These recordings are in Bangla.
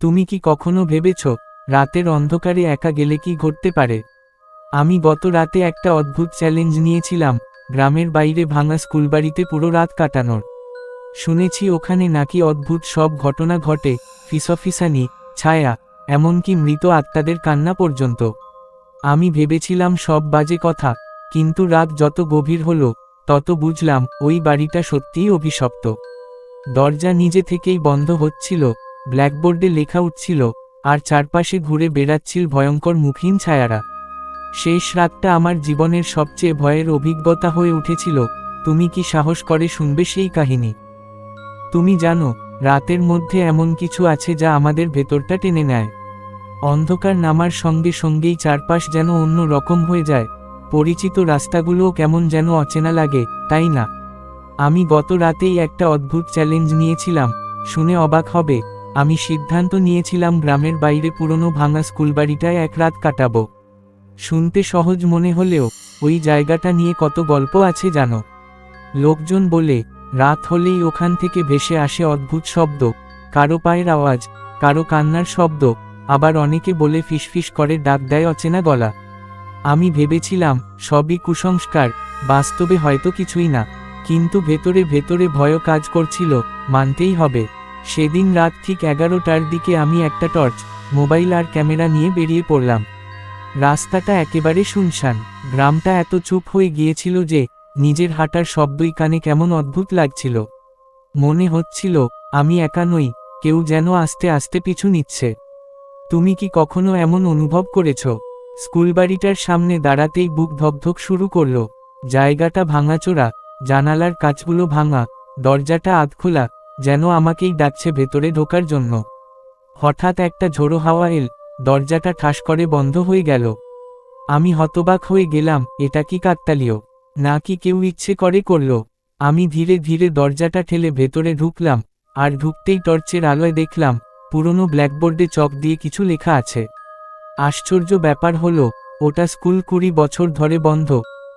তুমি কি কখনো ভেবেছ, রাতের অন্ধকারে একা গেলে কি ঘটতে পারে? আমি গত রাতে একটা অদ্ভুত চ্যালেঞ্জ নিয়েছিলাম, গ্রামের বাইরে ভাঙা স্কুলবাড়িতে পুরো রাত কাটানোর। শুনেছি ওখানে নাকি অদ্ভুত সব ঘটনা ঘটে, ফিসফিসানি, ছায়া, এমনকি মৃত আত্মাদের কান্না পর্যন্ত। আমি ভেবেছিলাম সব বাজে কথা, কিন্তু রাত যত গভীর হল, তত বুঝলাম ওই বাড়িটা সত্যিই অভিশপ্ত। দরজা নিজে থেকেই বন্ধ হচ্ছিল ব্ল্যাকবোর্ডে লেখা উঠছিল, আর চারপাশে ঘুরে বেড়াচ্ছিল ভয়ঙ্কর মুখহীন ছায়ারা। শেষ রাতটা আমার জীবনের সবচেয়ে ভয়ের অভিজ্ঞতা হয়ে উঠেছিল, তুমি কি সাহস করে শুনবে সেই কাহিনী? তুমি জানো, রাতের মধ্যে এমন কিছু আছে যা আমাদের ভেতরটা টেনে নেয়। অন্ধকার নামার সঙ্গে সঙ্গেই চারপাশ যেন অন্য রকম হয়ে যায়। পরিচিত রাস্তাগুলোও কেমন যেন অচেনা লাগে, তাই না? আমি গত রাতেই একটা অদ্ভুত চ্যালেঞ্জ নিয়েছিলাম, শুনে অবাক হবে আমি সিদ্ধান্ত নিয়েছিলাম গ্রামের বাইরে পুরনো ভাঙা স্কুলবাড়িটায় এক রাত কাটাব। শুনতে সহজ মনে হলেও, ওই জায়গাটা নিয়ে কত গল্প আছে জানো? লোকজন বলে, রাত হলেই ওখান থেকে ভেসে আসে অদ্ভুত শব্দ, কারও পায়ের আওয়াজ, কারও কান্নার শব্দ, আবার অনেকে বলে ফিসফিস করে ডাক দেয় অচেনা গলা। আমি ভেবেছিলাম, সবই কুসংস্কার, বাস্তবে হয়তো কিছুই না, কিন্তু ভেতরে ভেতরে ভয় কাজ করছিল, মানতেই হবে। সেদিন রাত ঠিক এগারোটার দিকে আমি একটা টর্চ, মোবাইল আর ক্যামেরা নিয়ে বেরিয়ে পড়লাম। রাস্তাটা একেবারে শুনশান, গ্রামটা এত চুপ হয়ে গিয়েছিল যে, নিজের হাঁটার শব্দই কানে কেমন অদ্ভুত লাগছিল। মনে হচ্ছিল, আমি একা নই, কেউ যেন আস্তে আস্তে পিছু নিচ্ছে। তুমি কি কখনো এমন অনুভব করেছ? স্কুলবাড়িটার সামনে দাঁড়াতেই বুক ধকধক শুরু করল। জায়গাটা ভাঙাচোরা, জানালার কাচগুলো ভাঙা, দরজাটা আধখোলা যেন আমাকেই ডাকছে ভেতরে ঢোকার জন্য। হঠাৎ একটা ঝোড়ো হাওয়া এল, দরজাটা ঠাস করে বন্ধ হয়ে গেল। আমি হতবাক হয়ে গেলাম, এটা কি কাকতালীয়? নাকি কেউ ইচ্ছে করে করল? আমি ধীরে ধীরে দরজাটা ঠেলে ভেতরে ঢুকলাম, আর ঢুকতেই টর্চের আলোয় দেখলাম, পুরনো ব্ল্যাকবোর্ডে চক দিয়ে কিছু লেখা আছে। আশ্চর্য ব্যাপার হলো, ওটা স্কুল কুড়ি বছর ধরে বন্ধ,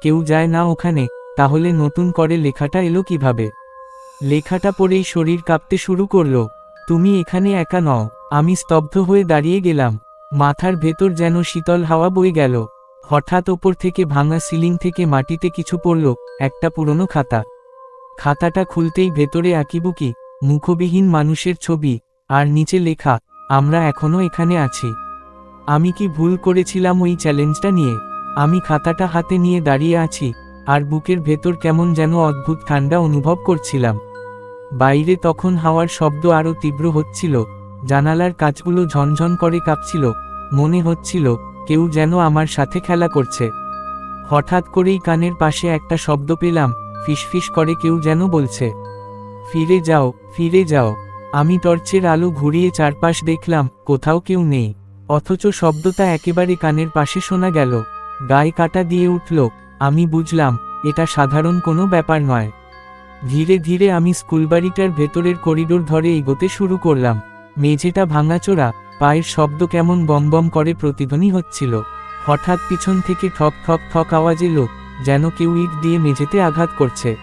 কেউ যায় না ওখানে, তাহলে নতুন করে লেখাটা এলো কীভাবে? লেখাটা পড়েই শরীর কাঁপতে শুরু করল। তুমি এখানে একা নও, আমি স্তব্ধ হয়ে দাঁড়িয়ে গেলাম। মাথার ভেতর যেন শীতল হাওয়া বয়ে গেল। হঠাৎ ওপর থেকে ভাঙা সিলিং থেকে মাটিতে কিছু পড়ল, একটা পুরনো খাতা। খাতাটা খুলতেই ভেতরে আঁকিবুকি, মুখবিহীন মানুষের ছবি, আর নিচে লেখা, আমরা এখনও এখানে আছি। আমি কি ভুল করেছিলাম ওই চ্যালেঞ্জটা নিয়ে? আমি খাতাটা হাতে নিয়ে দাঁড়িয়ে আছি, আর বুকের ভেতর কেমন যেন অদ্ভুত ঠান্ডা অনুভব করছিলাম। বাইরে তখন হাওয়ার শব্দ আরও তীব্র হচ্ছিল, জানালার কাজগুলো ঝনঝন করে কাঁপছিল, মনে হচ্ছিল, কেউ যেন আমার সাথে খেলা করছে। হঠাৎ করেই কানের পাশে একটা শব্দ পেলাম, ফিসফিস করে কেউ যেন বলছে, ফিরে যাও ফিরে যাও। আমি টর্চের আলো ঘুরিয়ে চারপাশ দেখলাম, কোথাও কেউ নেই, অথচ শব্দটা একেবারে কানের পাশে শোনা গেল, গায়ে কাটা দিয়ে উঠল, আমি বুঝলাম, এটা সাধারণ কোনো ব্যাপার নয়। ধীরে ধীরে আমি স্কুলবাড়িটার ভেতরের করিডোর ধরে এগোতে শুরু করলাম। মেঝেটা ভাঙাচোরা, পায়ের শব্দ কেমন বম বম করে প্রতিধ্বনি হচ্ছিল। হঠাৎ পিছন থেকে ঠক ঠক ঠক আওয়াজ এলো, যেন কেউ ইট দিয়ে মেঝেতে আঘাত করছে।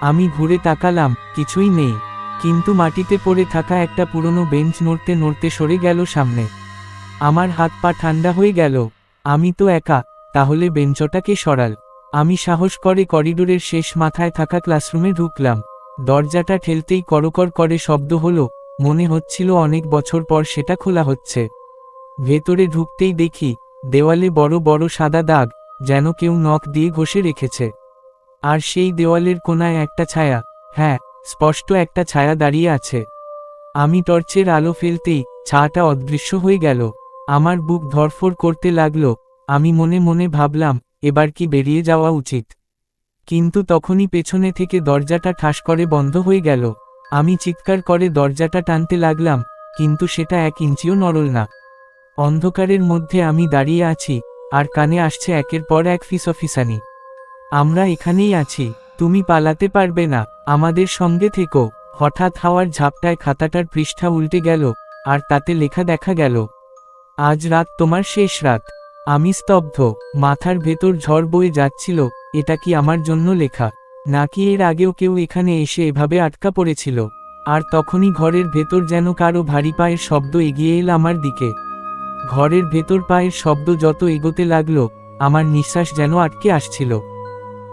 আমি ঘুরে তাকালাম, কিছুই নেই। কিন্তু মাটিতে পড়ে থাকা একটা পুরনো বেঞ্চ নড়তে নড়তে সরে গেল সামনে। আমার হাত পা ঠান্ডা হয়ে গেল। আমি তো একা, তাহলে বেঞ্চটাকে সরাল। আমি সাহস করে করিডোরের শেষ মাথায় থাকা ক্লাসরুমে ঢুকলাম। দরজাটা ঠেলতেই করকর করে শব্দ হলো, মনে হচ্ছিল অনেক বছর পর সেটা খোলা হচ্ছে। ভেতরে ঢুকতেই দেখি, দেওয়ালে বড় বড় সাদা দাগ, যেন কেউ নখ দিয়ে ঘষে রেখেছে। আর সেই দেওয়ালের কোনায় একটা ছায়া হ্যাঁ স্পষ্ট একটা ছায়া দাঁড়িয়ে আছে। আমি টর্চের আলো ফেলতেই ছায়াটা অদৃশ্য হয়ে গেল। আমার বুক ধরফর করতে লাগল, আমি মনে মনে ভাবলাম এবার কি বেরিয়ে যাওয়া উচিত? কিন্তু তখনই পেছনে থেকে দরজাটা ঠাস করে বন্ধ হয়ে গেল। আমি চিৎকার করে দরজাটা টানতে লাগলাম, কিন্তু সেটা এক ইঞ্চিও নড়ল না। অন্ধকারের মধ্যে আমি দাঁড়িয়ে আছি, আর কানে আসছে একের পর এক ফিসফিসানি। আমরা এখানেই আছি, তুমি পালাতে পারবে না, আমাদের সঙ্গে থেকো। হঠাৎ হাওয়ার ঝাপটায় খাতাটার পৃষ্ঠা উল্টে গেল, আর তাতে লেখা দেখা গেল, আজ রাত তোমার শেষ রাত। আমি স্তব্ধ, মাথার ভেতর ঝড় বয়ে যাচ্ছিল, এটা কি আমার জন্য লেখা? নাকি এর আগেও কেউ এখানে এসে এভাবে আটকা পড়েছিল? আর তখনই ঘরের ভেতর যেন কারও ভারী পায়ের শব্দ এগিয়ে এল আমার দিকে। ঘরের ভেতর পায়ের শব্দ যত এগোতে লাগল, আমার নিঃশ্বাস যেন আটকে আসছিল।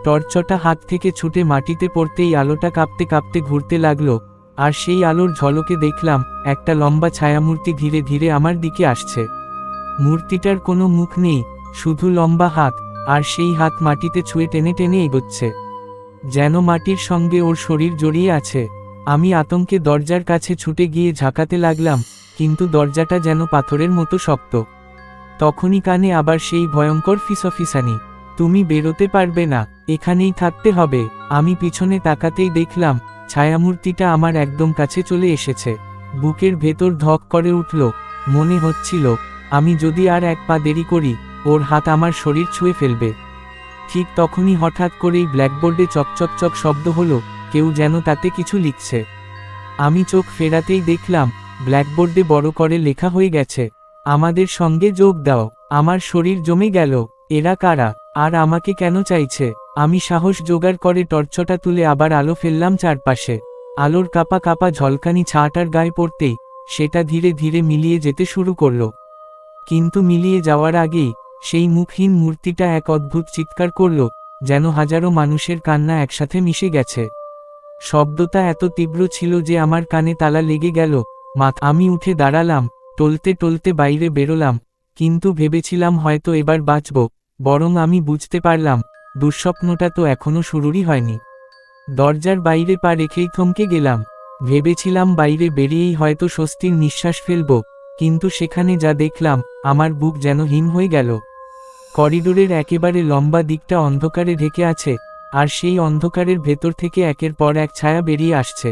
টর্চটা হাত থেকে ছুটে মাটিতে পড়তেই আলোটা কাঁপতে কাঁপতে ঘুরতে লাগল, আর সেই আলোর ঝলকে দেখলাম, একটা লম্বা ছায়ামূর্তি ধীরে ধীরে আমার দিকে আসছে। মূর্তিটার কোনো মুখ নেই, শুধু লম্বা হাত, আর সেই হাত মাটিতে ছুঁয়ে টেনে টেনে এগোচ্ছে। যেন মাটির সঙ্গে ওর শরীর জড়িয়ে আছে। আমি আতঙ্কে দরজার কাছে ছুটে গিয়ে ঝাঁকাতে লাগলাম, কিন্তু দরজাটা যেন পাথরের মতো শক্ত। তখনই কানে আবার সেই ভয়ঙ্কর ফিসফিসানি, তুমি বেরোতে পারবে না, এখানেই থাকতে হবে। আমি পিছনে তাকাতেই দেখলাম, ছায়ামূর্তিটা আমার একদম কাছে চলে এসেছে। বুকের ভেতর ধক করে উঠল, মনে হচ্ছিল আমি যদি আর এক পা দেরি করি, ওর হাত আমার শরীর ছুঁয়ে ফেলবে। ঠিক তখনই হঠাৎ করেই ব্ল্যাকবোর্ডে চকচক চক শব্দ হলো, কেউ যেন তাতে কিছু লিখছে। আমি চোখ ফেরাতেই দেখলাম, ব্ল্যাকবোর্ডে বড় করে লেখা হয়ে গেছে, আমাদের সঙ্গে যোগ দাও, আমার শরীর জমে গেল, এরা কারা, আর আমাকে কেন চাইছে? আমি সাহস জোগাড় করে টর্চটা তুলে আবার আলো ফেললাম চারপাশে। আলোর কাপা কাপা ঝলকানি ছাটার গায়ে পড়তেই, সেটা ধীরে ধীরে মিলিয়ে যেতে শুরু করল। কিন্তু মিলিয়ে যাওয়ার আগেই সেই মুখহীন মূর্তিটা এক অদ্ভুত চিৎকার করল, যেন হাজারো মানুষের কান্না একসাথে মিশে গেছে। শব্দটা এত তীব্র ছিল যে আমার কানে তালা লেগে গেল, মাথ আমি উঠে দাঁড়ালাম, টলতে টলতে বাইরে বেরোলাম, কিন্তু ভেবেছিলাম হয়তো এবার বাঁচব, বরং আমি বুঝতে পারলাম, দুঃস্বপ্নটা তো এখনও শুরুরই হয়নি। দরজার বাইরে পা রেখেই থমকে গেলাম, ভেবেছিলাম বাইরে বেরিয়েই হয়তো স্বস্তির নিঃশ্বাস ফেলব কিন্তু সেখানে যা দেখলাম, আমার বুক যেন হিম হয়ে গেল। করিডোরের একেবারে লম্বা দিকটা অন্ধকারে ঢেকে আছে, আর সেই অন্ধকারের ভেতর থেকে একের পর এক ছায়া বেরিয়ে আসছে।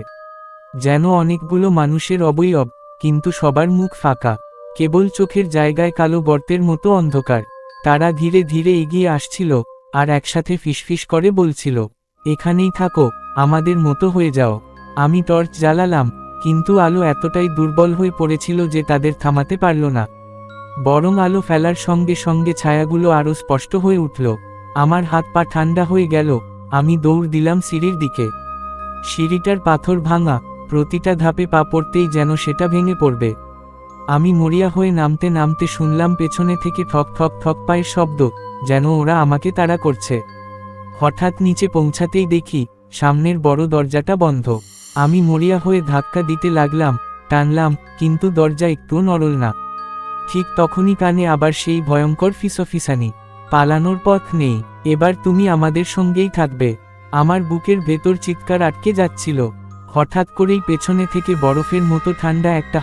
যেন অনেকগুলো মানুষের অবয়ব, কিন্তু সবার মুখ ফাঁকা, কেবল চোখের জায়গায় কালো গর্তের মতো অন্ধকার। তারা ধীরে ধীরে এগিয়ে আসছিল, আর একসাথে ফিসফিস করে বলছিল, এখানেই থাকো, আমাদের মতো হয়ে যাও। আমি টর্চ জ্বালালাম কিন্তু আলো এতটাই দুর্বল হয়ে পড়েছিল যে তাদের থামাতে পারল না। বরং আলো ফেলার সঙ্গে সঙ্গে ছায়াগুলো আরও স্পষ্ট হয়ে উঠল। আমার হাত পা ঠান্ডা হয়ে গেল, আমি দৌড় দিলাম সিঁড়ির দিকে। সিঁড়িটার পাথর ভাঙা, প্রতিটা ধাপে পা পড়তেই যেন সেটা ভেঙে পড়বে। আমি মরিয়া হয়ে নামতে নামতে শুনলাম পেছনে থেকে ঠক ঠক ঠক পায়ের শব্দ, যেন ওরা আমাকে তাড়া করছে। হঠাৎ নিচে পৌঁছাতেই দেখি, সামনের বড় দরজাটা বন্ধ। আমি মরিয়া হয়ে ধাক্কা দিতে লাগলাম, টানলাম, কিন্তু দরজা একটু নড়ল না। ঠিক তখনই কানে আবার সেই ভয়ঙ্কর ফিসফিসানি, পালানোর পথ নেই, এবার তুমি আমাদের সঙ্গেই থাকবে। আমার বুকের ভেতর চিৎকার আটকে যাচ্ছিল। হঠাৎ করেই পেছনে থেকে বরফের মতো ঠান্ডা একটা